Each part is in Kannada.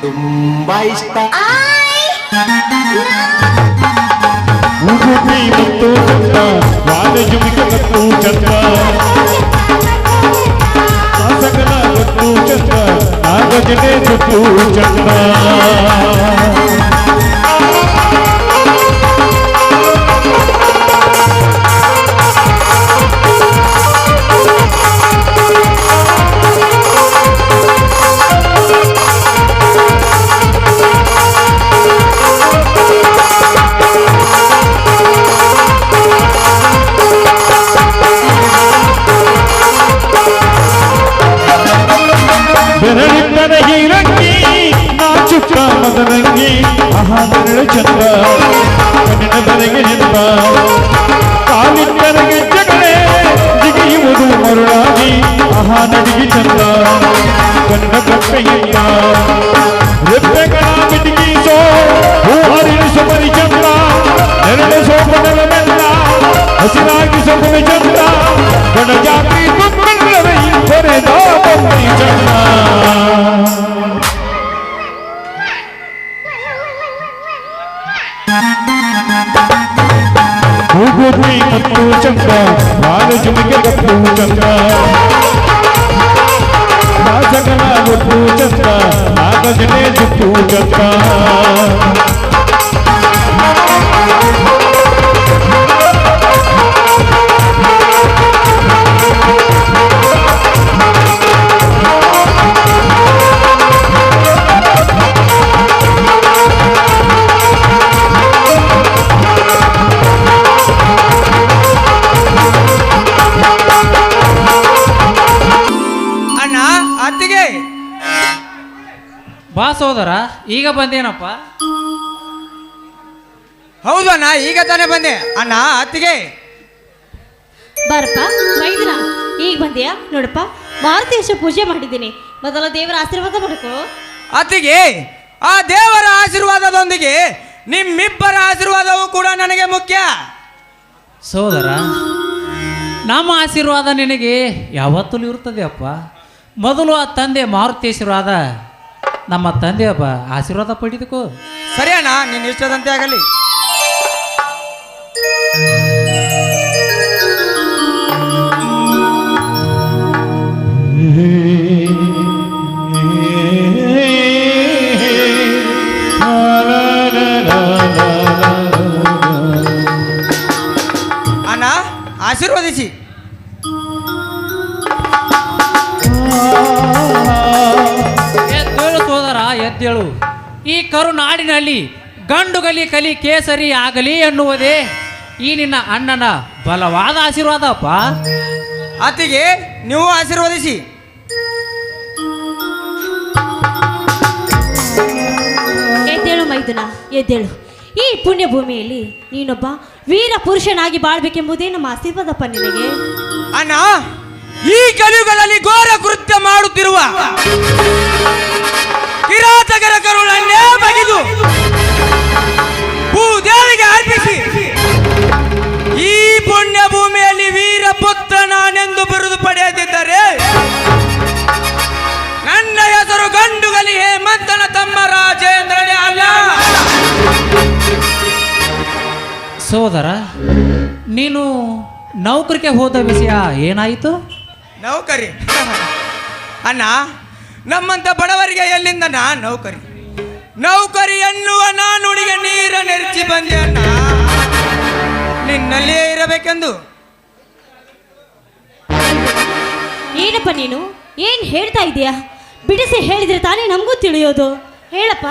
ತುಂಬಾ ಇಷ್ಟ ಉಗುಪಿ ಮತ್ತು ಚಂದ ವಾದ ಜುಮಿಕೆ ಮತ್ತು ಚಂದ ಶಾಸಕನ ಮತ್ತು ಚಂದ ನಾಗಜನೆ ಮತ್ತು ಚಂದ ಆಹಾ ಬೆರಳು ಚಂದ ಕಣ್ಣಿನ ಬೆರಗೆ ನಿಂತ ಕಾಲಿದ್ದನ ಗೆಜ್ಜೆಗಳೇ ಜಿಗಿಯುವುದು ಮರುಳಾಗಿ ಆಹಾ ನಡಿಗೆ ಚಂದ ಕಣ್ಣ ಕಪ್ಪೆಯಿಂದ ರೆಪ್ಪೆಗಳ ಮಿಟಿಗಿಸೋ ಹೂ ಹರಿಸು ಬರಿ ಚಂದ ನೆರಳೆ ಸೋಪನಲ ಮೆಲ್ಲ ಹಸಿರಾಗಿ ಸೊಗಮೆ ಚಂದ ಗಣ ಜಾತಿ ಬಾ ಸೋದರ ಈಗ ಬಂದೇನಪ್ಪ? ಹೌದು ಅಣ್ಣ ಈಗ ತಾನೇ ಬಂದೆ. ಅಣ್ಣ ಅತ್ತಿಗೆ. ಬರಪ್ಪ ಮೈದಿನ ಈಗ ಬಂದೆಯ? ನೋಡಪ್ಪ ಮಾರುತೇಶ ಪೂಜೆ ಮಾಡಿದ್ದೀನಿ. ಮೊದಲ ದೇವರ ಆಶೀರ್ವಾದ ಮಾಡ್ಕೋ. ಅತ್ತಿಗೆ ಆ ದೇವರ ಆಶೀರ್ವಾದದೊಂದಿಗೆ ನಿಮ್ಮಿಬ್ಬರ ಆಶೀರ್ವಾದವೂ ಕೂಡ ನನಗೆ ಮುಖ್ಯ. ಸೋದರ ನಮ್ಮ ಆಶೀರ್ವಾದ ನಿನಗೆ ಯಾವತ್ತೂ ಇರುತ್ತದೆ ಅಪ್ಪ? ಮೊದಲು ಆ ತಂದೆ ಮಾರುತೇಶ್ವರಾದ ನಮ್ಮ ತಂದೆ ಒಬ್ಬ ಆಶೀರ್ವಾದ ಪಡೆದುಕೋ ಸರಿ ಅಣ್ಣ ನಿನ್ನ ಇಷ್ಟದಂತೆ ಆಗಲಿ. ಅಣ್ಣ ಕರುನಾಡಿನಲ್ಲಿ ಗಂಡುಗಲಿ ಕಲಿ ಕೇಸರಿ ಆಗಲಿ ಎನ್ನುವುದೇ ಈ ನಿನ್ನ ಅಣ್ಣನ ಬಲವಾದ ಆಶೀರ್ವಾದಪ್ಪ. ಅತ್ತಿಗೆ ನೀವು ಆಶೀರ್ವದಿಸಿ. ಎದ್ದೇಳು ಮೈದುನ ಎದ್ದೇಳು. ಈ ಪುಣ್ಯ ಭೂಮಿಯಲ್ಲಿ ನೀನೊಬ್ಬ ವೀರ ಪುರುಷನಾಗಿ ಬಾಳ್ಬೇಕೆಂಬುದೇ ನಮ್ಮ ಆಶೀರ್ವಾದಪ್ಪ ನಿನಗೆ. ಅಣ್ಣ ಈ ಕಲಿಯುಗದಲ್ಲಿ ಘೋರ ಕೃತ್ಯ ಮಾಡುತ್ತಿರುವ ಕಿರಾತಕರ ಕರುಳನ್ನೇ ಬಗೆದು ಭೂದೇವಿಗೆ ಅರ್ಪಿಸಿ. ಈ ಪುಣ್ಯ ಭೂಮಿಯಲ್ಲಿ ವೀರ ಪುತ್ರ ನಾನೆಂದು ಬಿರುದು ಪಡೆಯದಿದ್ದರೆ ನನ್ನ ಹೆಸರು ಗಂಡುಗಲಿ ಹೇಮಂತನ ತಮ್ಮ ರಾಜೇಂದ್ರನೇ ಅಲ್ಲ. ಸೋದರ ನೀನು ನೌಕರಿಗೆ ಹೋದ ವಿಷಯ ಏನಾಯಿತು? ನೌಕರಿ. ಅಣ್ಣ ನಮ್ಮಂತ ಬಡವರಿಗೆ ಎಲ್ಲಿಂದ ನಾ ನೌಕರಿ? ನೌಕರಿ ಎನ್ನುವ ನಾನುಡಿಗೆ ನೀರ ನೆರಚಿ ಬಂದೆ ಅಣ್ಣ. ನಿನ್ನಲ್ಲಿಯೇ ಇರಬೇಕೆಂದು. ಏನಪ್ಪ ನೀನು? ಏನ್ ಹೇಳ್ತಾ ಇದೀಯಾ? ಬಿಡಿಸಿ ಹೇಳಿದ್ರೆ ತಾನೇ ನಮಗೂ ತಿಳಿಯೋದು. ಹೇಳಪ್ಪ.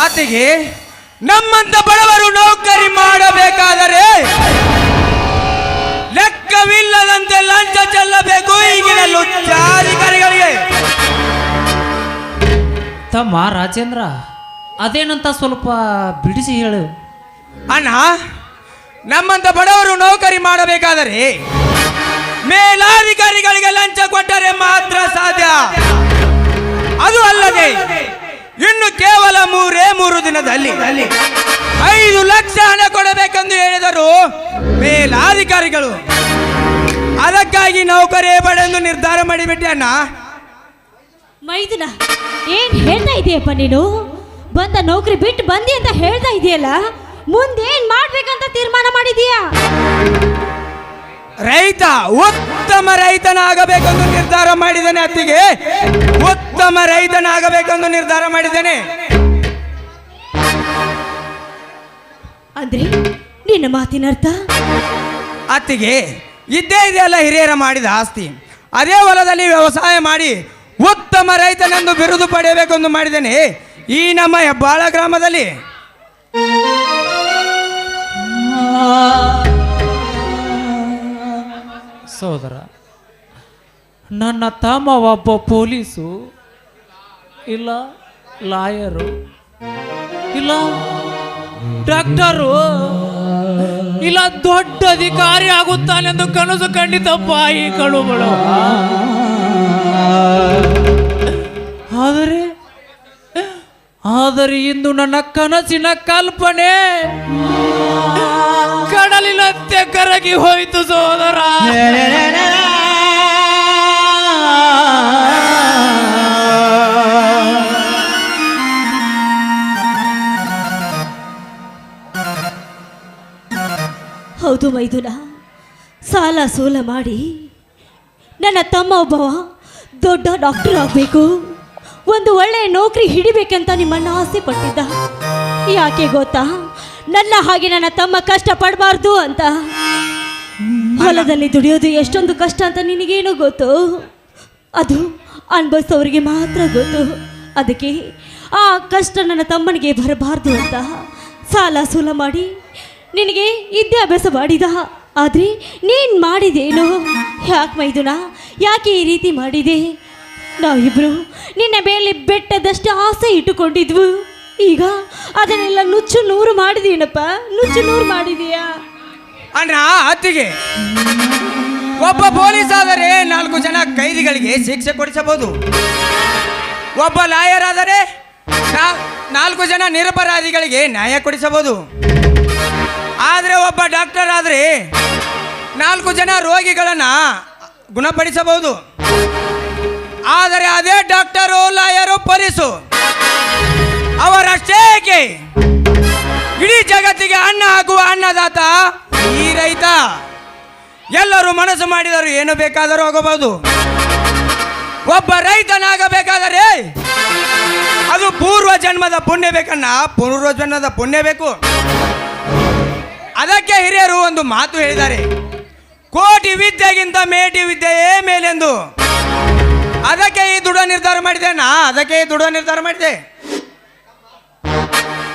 ಅತ್ತಿಗೆ ನಮ್ಮಂತ ಬಡವರು ನೌಕರಿ ಮಾಡಬೇಕಾದರೆ ರಾಜೇಂದ್ರ ಅದೇನಂತ ಸ್ವಲ್ಪ ಬಿಡಿಸಿ ಹೇಳು. ಅಣ್ಣ ನಮ್ಮಂತ ಬಡವರು ನೌಕರಿ ಮಾಡಬೇಕಾದರೆ ಮೇಲಾಧಿಕಾರಿಗಳಿಗೆ ಲಂಚ ಕೊಟ್ಟರೆ ಮಾತ್ರ ಸಾಧ್ಯ. ಅದು ಅಲ್ಲದೆ ಇನ್ನು ಕೇವಲ ಮೂರೇ ಮೂರು ದಿನದಲ್ಲಿ ಐದು ಲಕ್ಷ ಹಣ ಕೊಡಬೇಕೆಂದು ಹೇಳಿದರು ಮೇಲಾಧಿಕಾರಿಗಳು ಅದಕ್ಕಾಗಿ ನೌಕರಿ ಪಡೆದು ನಿರ್ಧಾರ ಮಾಡಿಬಿಟ್ಟೆ ಅಣ್ಣ. ಮೈದುನ ಏನ್ ಹೇಳ್ತಾ ಇದೆಯಪ್ಪ ನೀನು? ಬಂದ ನೌಕರಿ ಬಿಟ್ಟು ಬಂದಿ ಅಂತ ಹೇಳ್ತಾ ಇದೆಯಲ್ಲ? ಮುಂದೇನು ಮಾಡ್ಬೇಕಂತ ತೀರ್ಮಾನ ಮಾಡಿದೀಯಾ? ರೈತ ಉತ್ತಮ ರೈತನಾಗಬೇಕೆಂದು ನಿರ್ಧಾರ ಮಾಡಿದ್ದೇನೆ ಅತ್ತಿಗೆ. ಉತ್ತಮ ರೈತನಾಗಬೇಕೆಂದು ನಿರ್ಧಾರ ಮಾಡಿದ್ದೇನೆ. ಅಂದ್ರೆ ನಿನ್ನ ಮಾತಿನ ಅರ್ಥ? ಅತ್ತಿಗೆ ಇದ್ದೇ ಇದೆಯಲ್ಲ ಹಿರಿಯರ ಮಾಡಿದ ಆಸ್ತಿ. ಅದೇ ಹೊಲದಲ್ಲಿ ವ್ಯವಸಾಯ ಮಾಡಿ ಉತ್ತಮ ರೈತನೆಂದು ಬಿರುದು ಪಡೆಯಬೇಕೆಂದು ಮಾಡಿದ್ದೇನೆ. ಈ ನಮ್ಮ ಹೆಬ್ಬಾಳ ಗ್ರಾಮದಲ್ಲಿ. ಸೋದರ ನನ್ನ ತಮ್ಮ ಒಬ್ಬ ಪೊಲೀಸು, ಇಲ್ಲ ಲಾಯರು, ಇಲ್ಲ ಡಾಕ್ಟರು, ಇಲ್ಲ ದೊಡ್ಡ ಅಧಿಕಾರಿ ಆಗುತ್ತಾನೆಂದು ಕನಸು ಕಂಡಿದ್ದಪ್ಪ ಈ ಕಳುಗಳು ಆದರೆ ಆದರೆ ಇಂದು ನನ್ನ ಕನಸಿನ ಕಲ್ಪನೆ ಕಡಲಿನಂತೆ ಕರಗಿ ಹೋಯಿತು ಸೋದರ. ಹೌದು ಮೈದುನ, ಸಾಲ ಸೋಲ ಮಾಡಿ ನನ್ನ ತಮ್ಮ ಒಬ್ಬವ ದೊಡ್ಡ ಡಾಕ್ಟರ್ ಆಗಬೇಕು. ಒಂದು ಒಳ್ಳೆಯ ನೌಕರಿ ಹಿಡಿಬೇಕಂತ ನಿಮ್ಮನ್ನು ಆಸೆ ಪಟ್ಟಿದ್ದ. ಯಾಕೆ ಗೊತ್ತಾ? ನನ್ನ ಹಾಗೆ ನನ್ನ ತಮ್ಮ ಕಷ್ಟ ಪಡಬಾರ್ದು ಅಂತ. ಹೊಲದಲ್ಲಿ ದುಡಿಯೋದು ಎಷ್ಟೊಂದು ಕಷ್ಟ ಅಂತ ನಿನಗೇನು ಗೊತ್ತು? ಅದು ಅನುಭವಿಸೋರಿಗೆ ಮಾತ್ರ ಗೊತ್ತು. ಅದಕ್ಕೆ ಆ ಕಷ್ಟ ನನ್ನ ತಮ್ಮನಿಗೆ ಬರಬಾರ್ದು ಅಂತ ಸಾಲ ಸೂಲ ಮಾಡಿ ನಿನಗೆ ವಿದ್ಯಾಭ್ಯಾಸ ಮಾಡಿದ. ಆದರೆ ನೀನು ಮಾಡಿದೇನು? ಯಾಕೆ ಮೈದುನ? ಯಾಕೆ ಈ ರೀತಿ ಮಾಡಿದೆ? ನಾವಿಬ್ರು ನಿನ್ನ ಮೇಲೆ ಬೆಟ್ಟದಷ್ಟು ಆಸೆ ಇಟ್ಟುಕೊಂಡಿದ್ವು. ಈಗ ಅದನ್ನೆಲ್ಲ ನುಚ್ಚು ನೂರು ಮಾಡಿದೀನಪ್ಪ. ನುಚ್ಚು ನೂರು ಮಾಡಿದೀಯಾ? ಅಣ್ಣ ಅತ್ತಿಗೆ ಒಬ್ಬ ಪೊಲೀಸ್ ಆದರೆ ನಾಲ್ಕು ಜನ ಕೈದಿಗಳಿಗೆ ಶಿಕ್ಷೆ ಕೊಡಿಸಬಹುದು. ಒಬ್ಬ ಲಾಯರ್ ಆದರೆ ನಾಲ್ಕು ಜನ ನಿರಪರಾಧಿಗಳಿಗೆ ನ್ಯಾಯ ಕೊಡಿಸಬಹುದು. ಆದರೆ ಒಬ್ಬ ಡಾಕ್ಟರ್ ಆದರೆ ನಾಲ್ಕು ಜನ ರೋಗಿಗಳನ್ನ ಗುಣಪಡಿಸಬಹುದು. ಆದರೆ ಅದೇ ಡಾಕ್ಟರು, ಲಾಯರು, ಪೊಲೀಸು ಅವರಷ್ಟೇ ಏಕೆ? ಇಡೀ ಜಗತ್ತಿಗೆ ಅನ್ನ ಹಾಕುವ ಅನ್ನದಾತ ಈ ರೈತ. ಎಲ್ಲರೂ ಮನಸ್ಸು ಮಾಡಿದರು ಏನು ಬೇಕಾದರೂ ಹೋಗಬಹುದು. ಒಬ್ಬ ರೈತನಾಗಬೇಕಾದರೆ ಅದು ಪೂರ್ವ ಜನ್ಮದ ಪುಣ್ಯ ಬೇಕನ್ನ ಪೂರ್ವ ಜನ್ಮದ ಪುಣ್ಯ ಬೇಕು. ಅದಕ್ಕೆ ಹಿರಿಯರು ಒಂದು ಮಾತು ಹೇಳಿದ್ದಾರೆ. ಕೋಟಿ ವಿದ್ಯೆಗಿಂತ ಮೇಟಿ ವಿದ್ಯೆಯೇ ಮೇಲೆಂದು. ಅದಕ್ಕೆ ಈ ದೃಢ ನಿರ್ಧಾರ ಮಾಡಿದೆ ನಾ ಅದಕ್ಕೆ ಈ ದೃಢ ನಿರ್ಧಾರ ಮಾಡಿದೆ.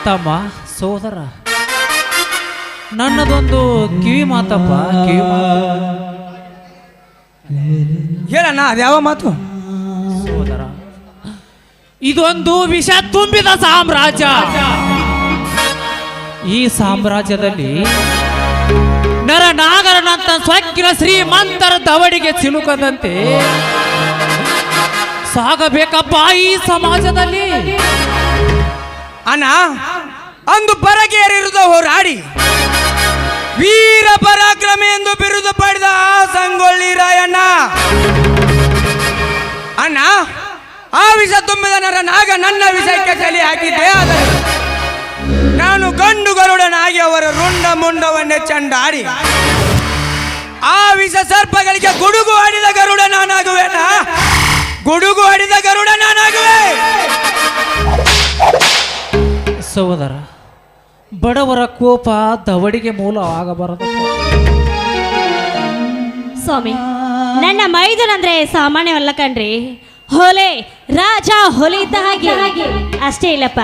ತಮ್ಮ ಸೋದರ ನನ್ನದೊಂದು ಕಿವಿ ಮಾತಪ್ಪ ಕಿವಿ ಮಾತು. ಹೇಳಣ್ಣ ಅದ್ಯಾವ ಮಾತು? ಸೋದರ ಇದೊಂದು ವಿಷ ತುಂಬಿದ ಸಾಮ್ರಾಜ್ಯ. ಈ ಸಾಮ್ರಾಜ್ಯದಲ್ಲಿ ನರನಾಗರನಂತ ಸ್ವಕ್ಕಿನ ಶ್ರೀಮಂತರ ದವಡಿಗೆ ಸಿಲುಕದಂತೆ ಸಾಗಬೇಕಪ್ಪ ಈ ಸಮಾಜದಲ್ಲಿ. ಅಣ್ಣ, ಅಂದು ಬರಗೇರಿರುದ ಹೋರಾಡಿ, ವೀರ ಪರಾಕ್ರಮ ಎಂದು ಬಿರುದು ಪಡೆದ ಆ ಸಂಗೊಳ್ಳಿ ರಾಯಣ್ಣ. ಅಣ್ಣ, ಆ ವಿಷ ತುಂಬಿದ ನರ ನಾಗ ನನ್ನ ವಿಷಯಕ್ಕೆ ತಲೆ ಹಾಕಿದ್ದೆ ಆದರೆ ನಾನು ಗಂಡು ಗರುಡನಾಗಿ ಅವರ ರುಂಡ ಮುಂಡವನ್ನೇ ಚಂಡಾಡಿ ಆ ವಿಷ ಸರ್ಪಗಳಿಗೆ ಗುಡುಗು ಆಡಿದ ಗರುಡ ನಾನಾಗುವೆನಾ ಗುಡುಗು ಆಡಿದ ಗರುಡ ನಾನಾಗುವೆ. ಸೋದರ ಬಡವರ ಕೋಪ ದವಡಿಗೆ ಮೂಲ ಆಗಬಾರದು. ಸ್ವಾಮಿ ನನ್ನ ಮೈದುನ್ ಅಂದ್ರೆ ಸಾಮಾನ್ಯವಲ್ಲ ಕಣ್ರಿ. ಹೊಲೆ ರಾಜ ಹೊಲೆ ಇದ್ದ ಹಾಗೆ. ಅಷ್ಟೇ ಇಲ್ಲಪ್ಪ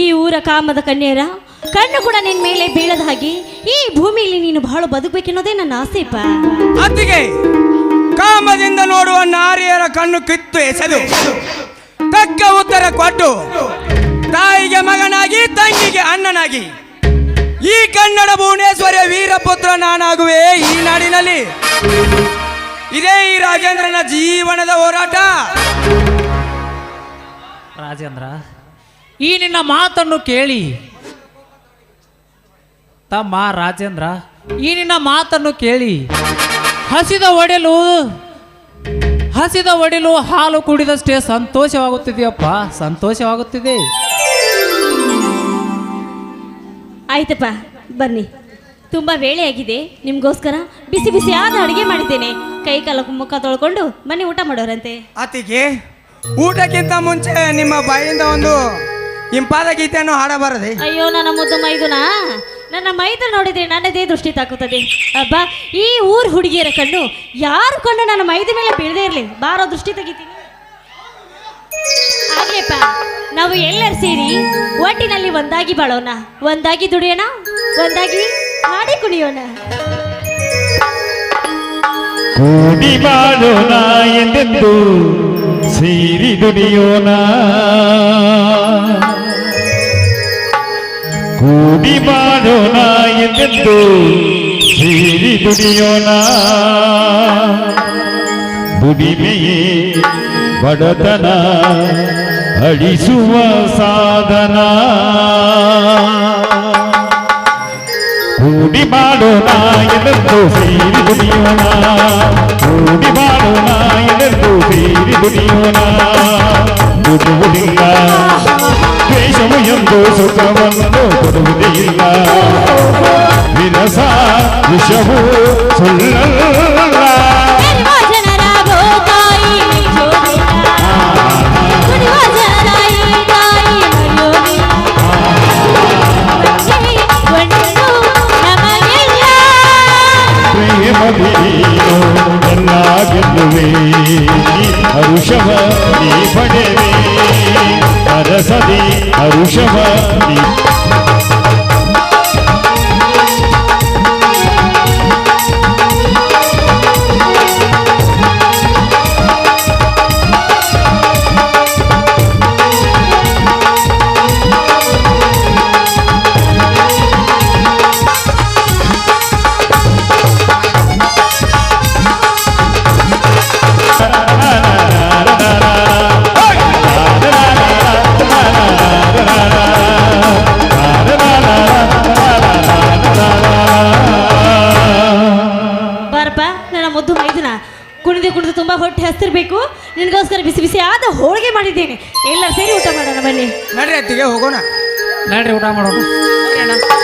ಈ ಊರ ಕಾಮದ ಕನ್ಯರ ಕಣ್ಣು ಕೂಡ ನಿನ್ ಮೇಲೆ ಬೀಳದ ಹಾಗೆ ಈ ಭೂಮಿಯಲ್ಲಿ ನೀನು ಬಹಳ ಬದುಕಬೇಕೆನ್ನೋದೇ ನನ್ನ ಆಸೆಪ್ಪ ಅತ್ತಿಗೆ ಕಾಮದಿಂದ ನೋಡುವ ನಾರಿಯರ ಕಣ್ಣು ಕಿತ್ತು ಎಸೆದು ತಕ್ಕ ಉತ್ತರ ಕೊಟ್ಟು ತಾಯಿಗೆ ಮಗನಾಗಿ ತಂಗಿಗೆ ಅಣ್ಣನಾಗಿ ಈ ಕನ್ನಡ ಭುವನೇಶ್ವರಿಯ ವೀರಪುತ್ರ ನಾನಾಗುವೆ ಈ ನಾಡಿನಲ್ಲಿ. ಇದೇ ಈ ರಾಜೇಂದ್ರನ ಜೀವನದ ಹೋರಾಟ. ರಾಜೇಂದ್ರ ಈ ನಿನ್ನ ಮಾತನ್ನು ಕೇಳಿ ತಮ್ಮ ರಾಜೇಂದ್ರ. ಈ ನಿನ್ನ ಮಾತನ್ನು ಕೇಳಿ ಹಸಿದ ಒಡೆಲು ಹಸಿದ ಒಡೆಲು ಹಾಲು ಕುಡಿದಷ್ಟೇ ಸಂತೋಷವಾಗುತ್ತಿದೆಯಪ್ಪ. ಸಂತೋಷವಾಗುತ್ತಿದೆ. ಆಯ್ತಪ್ಪ ಬನ್ನಿ. ತುಂಬ ವೇಳೆಯಾಗಿದೆ ನಿಮಗೋಸ್ಕರ ಬಿಸಿ ಬಿಸಿ ಆದ ಅಡುಗೆ ಮಾಡಿದ್ದೇನೆ. ಕೈ ಕಾಲ ಮುಖ ತೊಳ್ಕೊಂಡು ಬನ್ನಿ ಊಟ ಮಾಡೋರಂತೆ. ಆತಿಗೆ ಊಟಕ್ಕಿಂತ ಮುಂಚೆ ನಿಮ್ಮ ಬಾಯಿಂದ ಒಂದು ಇಂಪಾದ ಗೀತೆಯನ್ನು ಹಾಡಬಾರದೆ? ಅಯ್ಯೋ ನನ್ನ ಮುದ್ದು ಮೈದುನ. ನನ್ನ ಮೈದ ನೋಡಿದ್ರೆ ನನ್ನದೇ ದೃಷ್ಟಿ ತಾಕುತ್ತದೆ. ಅಬ್ಬಾ, ಈ ಊರ್ ಹುಡುಗಿಯರ ಕಣ್ಣು ಯಾರು ಕಣ್ಣು ನನ್ನ ಮೈದ ಮೇಲೆ ಬೀಳದೇ ಇರಲಿ? ಬಾರೋ ದೃಷ್ಟಿ ತೆಗಿತೀನಿ. ಆಗ್ಲೇಪ್ಪ ನಾವು ಎಲ್ಲರೂ ಸೇರಿ ಒಟ್ಟಿನಲ್ಲಿ ಒಂದಾಗಿ ಬಾಳೋಣ. ಒಂದಾಗಿ ದುಡಿಯೋಣ, ಒಂದಾಗಿ ಹಾಡಿ ಕುಣಿಯೋಣ. ಕೂಡಿ ಬಾಳೋಣ ಎಂದೆಂದು ಸೇರಿ ದುಡಿಯೋಣ. ಕೂಡಿ ಮಾಡೋಣ ಎಂದೆಂದು ಸೇರಿ ದುಡಿಯೋಣ ದುಡಿಮೆಯೇ ಬಡತನ ಅಳಿಸುವ ಸಾಧನ. ಕೂಡಿ ಮಾಡೋಣ ಎಲ್ಲೆಂದು ಸೇರಿ ದುಡಿಯೋಣ ಕೂಡಿ ಮಾಡೋಣ ಎಲ್ಲೆಂದು ಸೇರಿ ದುಡಿಯೋಣ ದುಡುವುದಿಲ್ಲ ದ್ವೇಷವು ಎಂದು ಸುಖವನ್ನು ಕೊಡುವುದೇ ಇಲ್ಲ ವಿರಸ ವಿಷವು ಸುಳ್ಳಲ್ಲ out. ಎಲ್ಲರೂ ಸೇರಿ ಊಟ ಮಾಡೋಣ ಬನ್ನಿ. ನಡ್ರಿ ಅತ್ತಿಗೆ ಹೋಗೋಣ. ನಡ್ರಿ ಊಟ ಮಾಡೋಣ. ಹೋಗೋಣ.